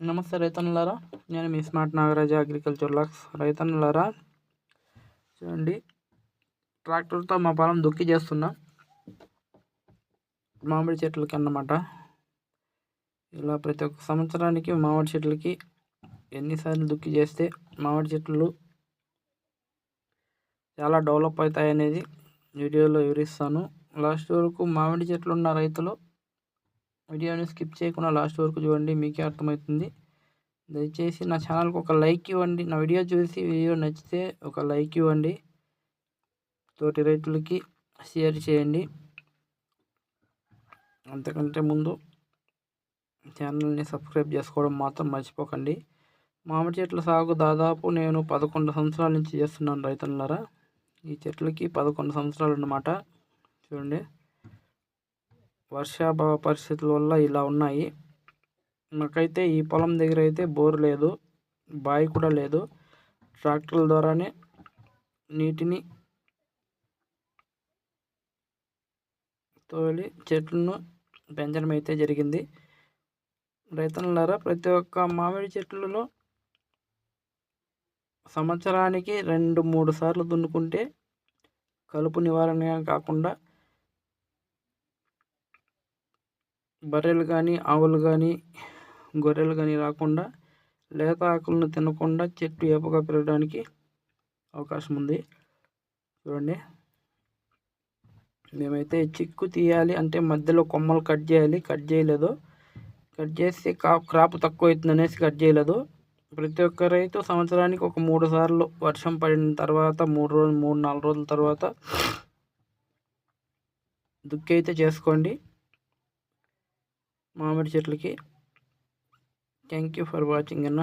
నమస్తే రైతన్నులారా నేను మీ స్మార్ట్ నాగరాజ అగ్రికల్చర్ లాక్స్. రైతన్నులారా చూడండి ట్రాక్టర్తో మా పొలం దుక్కి చేస్తున్నా. మామిడి చెట్లకి అన్నమాట ఇలా ప్రతి ఒక్క సంవత్సరానికి మామిడి చెట్లకి ఎన్నిసార్లు దుక్కి చేస్తే మామిడి చెట్లు చాలా డెవలప్ అవుతాయనేది వీడియోలో వివరిస్తాను. లాస్ట్ వరకు మామిడి చెట్లు ఉన్న రైతులు వీడియోని స్కిప్ చేయకుండా లాస్ట్ వరకు చూడండి మీకే అర్థమవుతుంది. దయచేసి నా ఛానల్కి ఒక లైక్ ఇవ్వండి. నా వీడియో చూసి వీడియో నచ్చితే ఒక లైక్ ఇవ్వండి. తోటి రైతులకి షేర్ చేయండి. అంతకంటే ముందు ఛానల్ని సబ్స్క్రైబ్ చేసుకోవడం మాత్రం మర్చిపోకండి. మామిడి చెట్ల సాగు దాదాపు నేను పదకొండు సంవత్సరాల నుంచి చేస్తున్నాను రైతులరా. ఈ చెట్లకి పదకొండు సంవత్సరాలు అన్నమాట. చూడండి. వర్షాభావ పరిస్థితుల వల్ల ఇలా ఉన్నాయి. నాకైతే ఈ పొలం దగ్గర అయితే బోర్ లేదు బావి కూడా లేదు. ట్రాక్టర్ల ద్వారానే నీటిని తోలి చెట్లను పెంచడం అయితే జరిగింది. రైతులారా ప్రతి ఒక్క మామిడి చెట్లలో సంవత్సరానికి రెండు మూడు సార్లు దున్నుకుంటే కలుపు నివారణ కాకుండా బర్రెలు కానీ ఆవులు కానీ గొర్రెలు కానీ రాకుండా లేత ఆకులను తినకుండా చెట్టు ఏపుగా పెరగడానికి అవకాశం ఉంది. చూడండి. మేమైతే చిక్కు తీయాలి అంటే మధ్యలో కొమ్మలు కట్ చేయాలి. కట్ చేయలేదు. కట్ చేస్తే క్రాప్ తక్కువ అవుతుంది అనేసి కట్ చేయలేదు. ప్రతి ఒక్క రైతు సంవత్సరానికి ఒక మూడు సార్లు వర్షం పడిన తర్వాత మూడు రోజులు మూడు నాలుగు రోజుల తర్వాత దుక్కి అయితే చేసుకోండి. మామిడి చెట్లకి. థ్యాంక్ యూ ఫర్ వాచింగ్ అన్న.